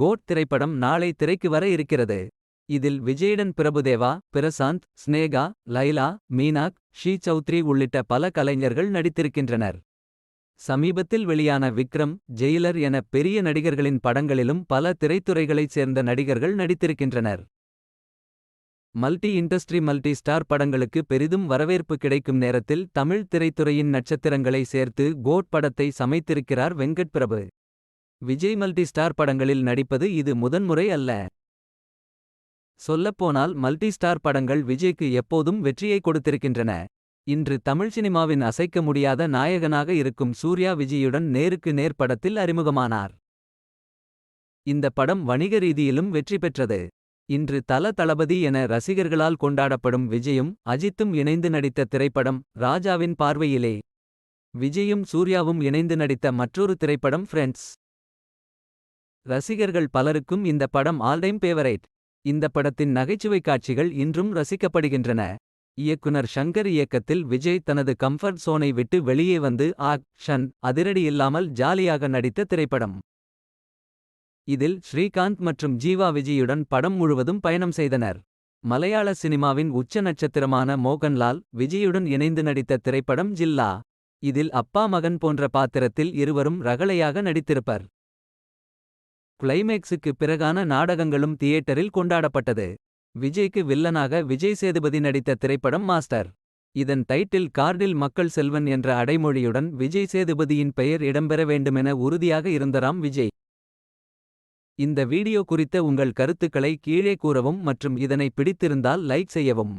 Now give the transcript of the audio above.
Code திரைப்படம் நாளை திரைக்கு வர இருக்கிறது. இதில் விஜயுடன் பிரபுதேவா பிரசாந்த் ஸ்னேகா லைலா மீனாக் ஷீ சௌத்ரி உள்ளிட்ட பல கலைஞர்கள் நடித்திருக்கின்றனர். சமீபத்தில் வெளியான விக்ரம் ஜெயிலர் என பெரிய நடிகர்களின் படங்களிலும் பல திரைத்துறைகளைச் சேர்ந்த நடிகர்கள் நடித்திருக்கின்றனர். மல்டி இண்டஸ்ட்ரி மல்டி ஸ்டார் படங்களுக்கு பெரிதும் வரவேற்பு கிடைக்கும் நேரத்தில் தமிழ் திரைத்துறையின் நட்சத்திரங்களை சேர்த்து கோட் படத்தை சமைத்திருக்கிறார் வெங்கட் பிரபு. விஜய் மல்டி ஸ்டார் படங்களில் நடிப்பது இது முதன்முறை அல்ல. சொல்லப்போனால் மல்டி ஸ்டார் படங்கள் விஜய்க்கு எப்போதும் வெற்றியை கொடுத்திருக்கின்றன. இன்று தமிழ் சினிமாவின் அசைக்க முடியாத நாயகனாக இருக்கும் சூர்யா விஜயுடன் நேருக்கு நேர் படத்தில் அறிமுகமானார். இந்த படம் வணிக ரீதியிலும் வெற்றி பெற்றது. இன்று தல தளபதி என ரசிகர்களால் கொண்டாடப்படும் விஜயும் அஜித்தும் இணைந்து நடித்த திரைப்படம் ராஜாவின் பார்வையிலே. விஜயும் சூர்யாவும் இணைந்து நடித்த மற்றொரு திரைப்படம் ஃப்ரெண்ட்ஸ். ரசிகர்கள் பலருக்கும் இந்த படம் ஆல்டைம் பேவரைட் இந்த படத்தின் நகைச்சுவை காட்சிகள் இன்றும் ரசிக்கப்படுகின்றன. இயக்குனர் ஷங்கர் இயக்கத்தில் விஜய் தனது கம்ஃபர்ட் சோனை விட்டு வெளியே வந்து ஆக் ஷன் அதிரடி இல்லாமல் ஜாலியாக நடித்த திரைப்படம். இதில் ஸ்ரீகாந்த் மற்றும் ஜீவா விஜயுடன் படம் முழுவதும் பயணம் செய்தனர். மலையாள சினிமாவின் உச்ச நட்சத்திரமான மோகன்லால் விஜயுடன் இணைந்து நடித்த திரைப்படம் ஜில்லா. இதில் அப்பா மகன் போன்ற பாத்திரத்தில் இருவரும் ரகளையாக நடித்திருப்பர். கிளைமேக்ஸுக்கு பிறகான நாடகங்களும் தியேட்டரில் கொண்டாடப்பட்டது. விஜய்க்கு வில்லனாக விஜய் சேதுபதி நடித்த திரைப்படம் மாஸ்டர். இதன் டைட்டில் கார்டில் மக்கள் செல்வன் என்ற அடைமொழியுடன் விஜய் சேதுபதியின் பெயர் இடம்பெற வேண்டுமென உறுதியாக இருந்தராம் விஜய். இந்த வீடியோ குறித்த உங்கள் கருத்துக்களை கீழே கூறவும் மற்றும் இதனை பிடித்திருந்தால் லைக் செய்யவும்.